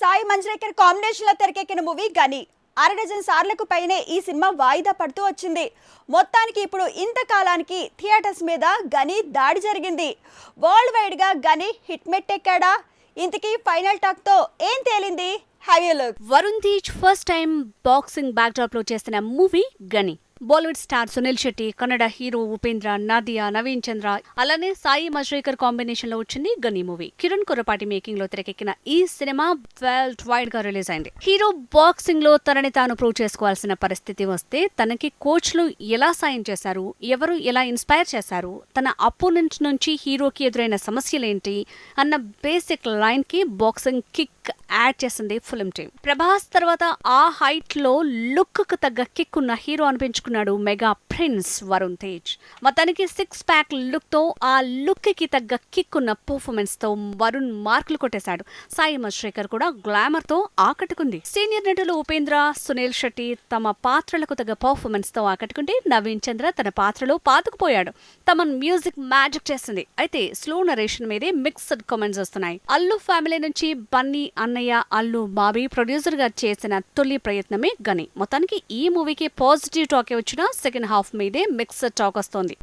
సాయి మంజ్రేకర్ కాంబినేషన్లో తెరకెక్కిన మూవీ గని. అర డజన్ సార్లకు పైనే ఈ సినిమా వాయిదా పడుతూ వచ్చింది. మొత్తానికి ఇప్పుడు ఇంతకాలానికి థియేటర్స్ మీద గని దాడి జరిగింది. వరల్డ్ వైడ్గా గని హిట్ మెట్టెక్కాడా? ఇంతకీ ఫైనల్ టాక్తో ఏం తేలింది? Have you look Varun Tej first time boxing బ్యాక్డ్రాప్లో చేసిన movie Ghani. Bollywood star Suniel Shetty Kannada hero Upendra Nadhiya Naveen Chandra అలానే సాయి మజ్రేకర్ కాంబినేషన్లో వచ్చింది గని మూవీ కిరణ్ కురపాటి మేకింగ్లో తెరకెక్కిన ఈ సినిమా వరల్డ్ వైడ్గా రిలీజ్ అయింది. హీరో బాక్సింగ్లో తనని తాను ప్రూవ్ చేసుకోవాల్సిన పరిస్థితి వస్తే తనకి కోచ్లు ఎలా సాయం చేశారు ఎవరు ఎలా ఇన్స్పైర్ చేశారు తన అపోనెంట్ నుంచి హీరోకి ఎదురైన సమస్యలేంటి అన్న బేసిక్ లైన్కి బాక్సింగ్ కిక్ యాడ్ చేసింది ఫిలిం టీమ్ ప్రభాస్ తర్వాత ఆ హైట్లో లుక్కు తగ్గ కిక్ ఉన్న హీరో అనిపించుకున్నాడు మెగా ప్రిన్స్ వరుణ్ తేజ్. మొత్తానికి సిక్స్ ప్యాక్ లుక్తో ఆ లుక్కి తగ్గ కిక్ ఉన్న పర్ఫార్మెన్స్తో వరుణ్ మార్కులు కొట్టేశాడు. సాయి మశ్రేకర్ కూడా గ్లామర్తో ఆకట్టుకుంది. సీనియర్ నటులు ఉపేంద్ర సునీల్ శెట్టి తమ పాత్రలకు తగ్గ పర్ఫార్మెన్స్తో ఆకట్టుకుంటే నవీన్ చంద్ర తన పాత్రలో పాతుకుపోయాడు. తమ మ్యూజిక్ మ్యాజిక్ చేసింది అయితే స్లో నరేషన్ మీదే మిక్స్డ్ కామెంట్స్ వస్తున్నాయి. అల్లు ఫ్యామిలీ నుంచి బన్నీ అన్నయ్య అల్లు బాబీ ప్రొడ్యూసర్గా చేసిన తొలి ప్రయత్నమే గని. మొత్తానికి ఈ మూవీకి పాజిటివ్ టాకే వచ్చినా సెకండ్ హాఫ్ మీదే మిక్స్డ్ టాక్ వస్తోంది.